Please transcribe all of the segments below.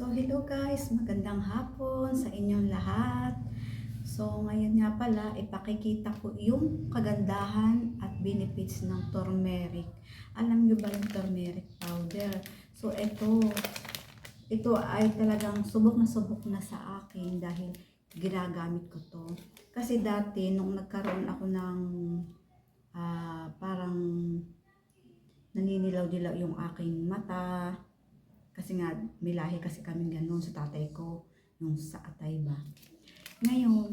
So, hello guys, magandang hapon sa inyong lahat. So, ngayon nga pala, ipakikita ko yung kagandahan at benefits ng turmeric. Alam nyo ba yung turmeric powder? So, ito, ito ay talagang subok na subok na sa akin dahil ginagamit ko to. Kasi dati, nung nagkaroon ako ng ah, parang naninilaw-dilaw yung aking mata, kasi nga, may lahi kasi kami ganun sa tatay ko, yung sa atay ba. Ngayon,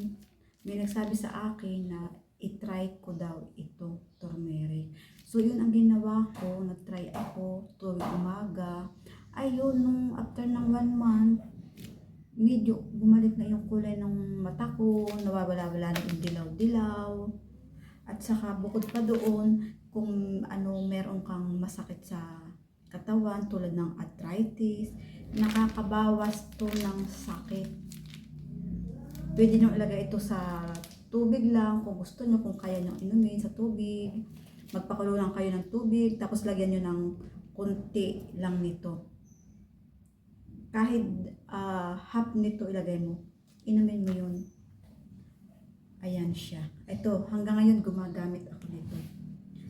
may nagsabi sa akin na itry ko daw ito, turmeric. So, yun ang ginawa ko, nagtry ako tuwing umaga. Ayun, nung after ng one month, medyo bumalik na yung kulay ng mata ko, nawawala-wala na yung dilaw-dilaw. At saka bukod pa doon, kung ano meron kang masakit sa katawan tulad ng arthritis, nakakabawas to ng sakit. Pwede nyo ilagay ito sa tubig lang kung gusto nyo, kung kaya nyo inumin sa tubig. Magpakulo lang kayo ng tubig, tapos lagyan nyo ng konti lang nito. Kahit ah, half nito ilagay mo, inumin mo yun. Ayan siya. Ito, hanggang ngayon gumagamit ako nito.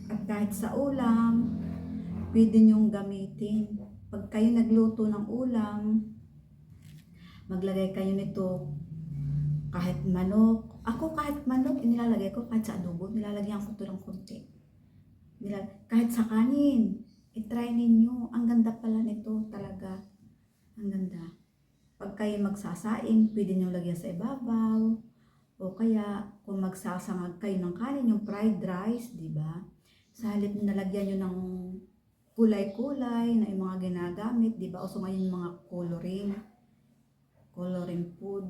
At kahit sa ulam, pwede nyong gamitin. Pag kayo nagluto ng ulam, maglagay kayo nito kahit manok. Ako kahit manok, nilalagay ko kahit sa adobo, nilalagyan ko ito ng konti. Nila- kahit sa kanin, itry ninyo. Ang ganda pala nito talaga. Ang ganda. Pag kayo magsasaing, pwede nyo lagyan sa ibabaw. O kaya, kung magsasangag kayo ng kanin, yung fried rice, di ba? Sa halip na nalagyan nyo ng kulay-kulay na yung mga ginagamit, di ba? Uso ngayon yung mga coloring, coloring food.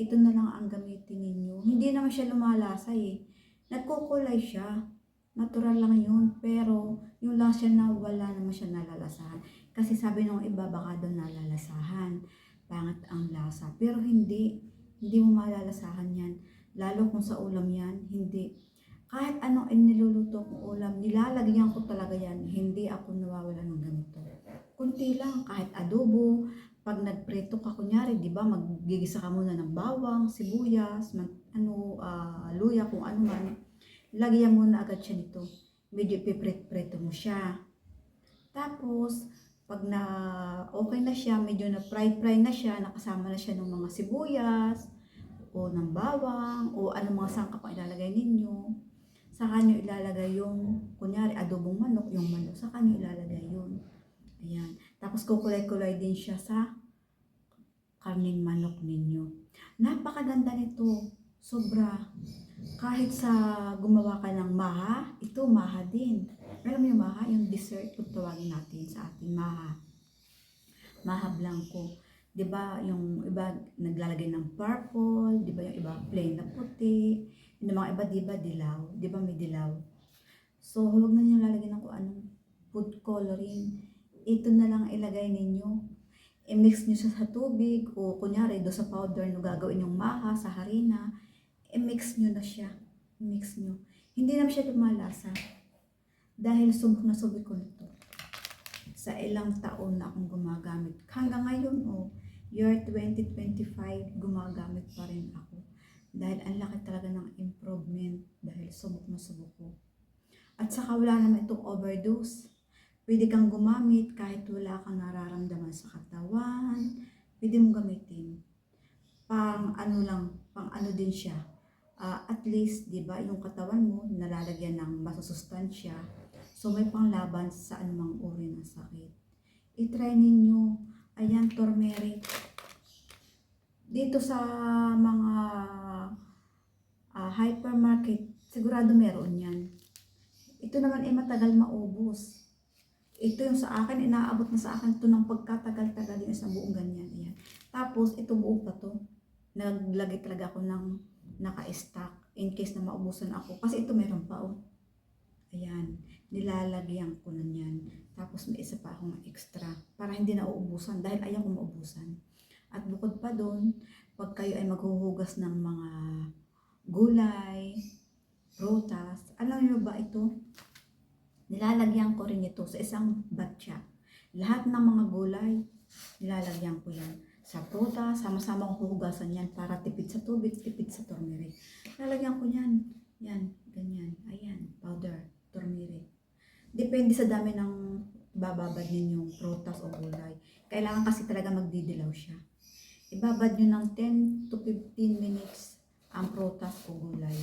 Ito na lang ang gamitin ninyo. Hindi naman siya lumalasa eh. Nagkukulay siya. Natural lang yun. Pero yung lasa na wala naman siya nalalasahan. Kasi sabi ng iba baka doon nalalasahan. Pangat ang lasa. Pero hindi. Hindi mo malalasahan yan. Lalo kung sa ulam yan, hindi kahit anong ulam, nilalagyan ko talaga yan. Hindi ako nawawala ng ganito. Kunti lang, kahit adobo, pag nagpreto ka, kunyari, di ba, maggigisa ka muna ng bawang, sibuyas, man, ano, ah, luya, kung ano man. Lagyan mo na agad siya nito. Medyo pipret-preto mo siya. Tapos, pag na okay na siya, medyo na fry-fry na siya, nakasama na siya ng mga sibuyas, o ng bawang, o ano mga sangkap ang ilalagay ninyo saka nyo ilalagay yung, kunyari, adobong manok, yung manok, saka nyo ilalagay yun. Ayan. Tapos kukulay-kulay din siya sa karning manok ninyo. Napakaganda nito. Sobra. Kahit sa gumawa ka ng maha, ito maha din. Alam mo yung maha, yung dessert kung tawagin natin sa atin, maha. Maha blanco. 'Di ba yung iba naglalagay ng purple, 'di ba yung iba plain na puti, yung mga iba 'di ba dilaw, 'di ba may dilaw. So huwag na niyo lalagyan ng kung anong food coloring. Ito na lang ilagay ninyo. I-mix niyo siya sa tubig o kunyari do sa powder no gagawin yung maha sa harina, i-mix niyo na siya. I-mix niyo. Hindi naman siya lumalasa. Dahil subok na subok ko nito. Sa ilang taon na akong gumagamit. Hanggang ngayon, oh, year 2025, gumagamit pa rin ako. Dahil ang laki talaga ng improvement dahil subok na subok ko. At saka wala naman itong overdose. Pwede kang gumamit kahit wala kang nararamdaman sa katawan. Pwede mong gamitin. Pang ano lang, pang ano din siya. Ah, at least, di ba, yung katawan mo nalalagyan ng masusustansya. So may panglaban sa anumang uri ng sakit. I-try ninyo. Ayan, turmeric. Dito sa mga ah, hypermarket, sigurado meron yan. Ito naman ay matagal maubos. Ito yung sa akin, inaabot na sa akin ito ng pagkatagal-tagal yung isang buong ganyan. Ayan. Tapos, ito buo pa to. Naglagay talaga ako ng naka-stack in case na maubusan ako. Kasi ito meron pa oh. Ayan. Nilalagyan ko na yan. Tapos may isa pa akong extra para hindi na uubusan dahil ayaw ko maubusan. At bukod pa doon, pag kayo ay maghuhugas ng mga gulay, prutas, alam niyo ba ito? Nilalagyan ko rin ito sa isang batya. Lahat ng mga gulay, Nilalagyan ko yan sa prutas, sama-sama kong huhugasan yan para tipid sa tubig, tipid sa turmeric. Lalagyan ko yan. Yan, ganyan. Ayan, powder, turmeric. Depende sa dami ng bababad ninyong prutas. Kailangan kasi talaga magdidilaw siya. Ibabad nyo ng 10 to 15 minutes ang prutas o gulay.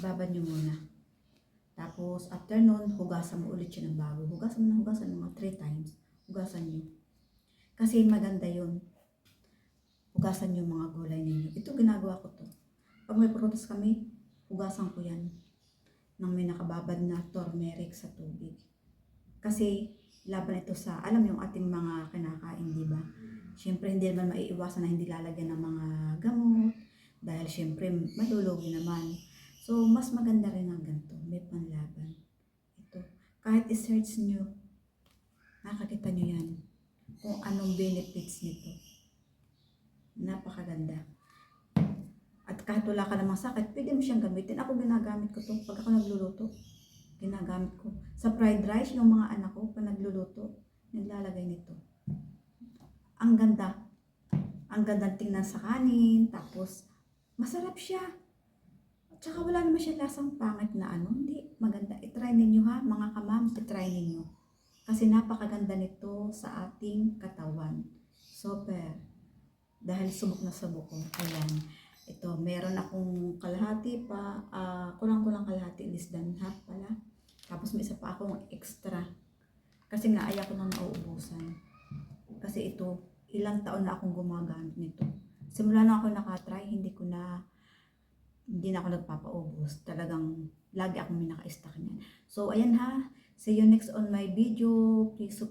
Ibabad nyo muna. Tapos, after nun, hugasan mo ulit siya ng bago. Hugasan mo na hugasan mga 3 times. Hugasan nyo. Kasi maganda yun. Hugasan nyo mga gulay ninyo. Ito ginagawa ko to. Pag may prutas kami, hugasan ko yan ng may nakababad na turmeric sa tubig. Kasi laban ito sa, alam yung ating mga kinakain, di ba? Siyempre, hindi naman maiiwasan na hindi lalagyan ng mga gamot. Dahil siyempre, malulugi naman. So, mas maganda rin ang ganito. May panlaban. Ito. Kahit i-search nyo, nakakita nyo yan. Kung anong benefits nito. Napakaganda. At kahit wala ka namang sakit, pwede mo siyang gamitin. Ako ginagamit ko to pag ako nagluluto. Ginagamit ko. Sa fried rice, yung mga anak ko, pag nagluluto, naglalagay nito. Ang ganda. Ang ganda tingnan sa kanin. Tapos, masarap siya. At saka wala naman siya lasang pangit na ano. Hindi, maganda. I-try ninyo ha, mga kamam. I-try ninyo. Kasi napakaganda nito sa ating katawan. Super. Dahil subok na subok ko. Ayan. Ito, meron akong kalahati pa. ah, kulang-kulang kalahati. Less than half pala. Tapos may isa pa akong extra. Kasi nga ayaw ko nang nauubusan. Kasi ito, ilang taon na akong gumagamit nito. Simula na ako nakatry, hindi ko na hindi na ako nagpapaubos. Talagang lagi akong may naka-stock niyan. So, ayan ha. See you next on my video. Please subscribe.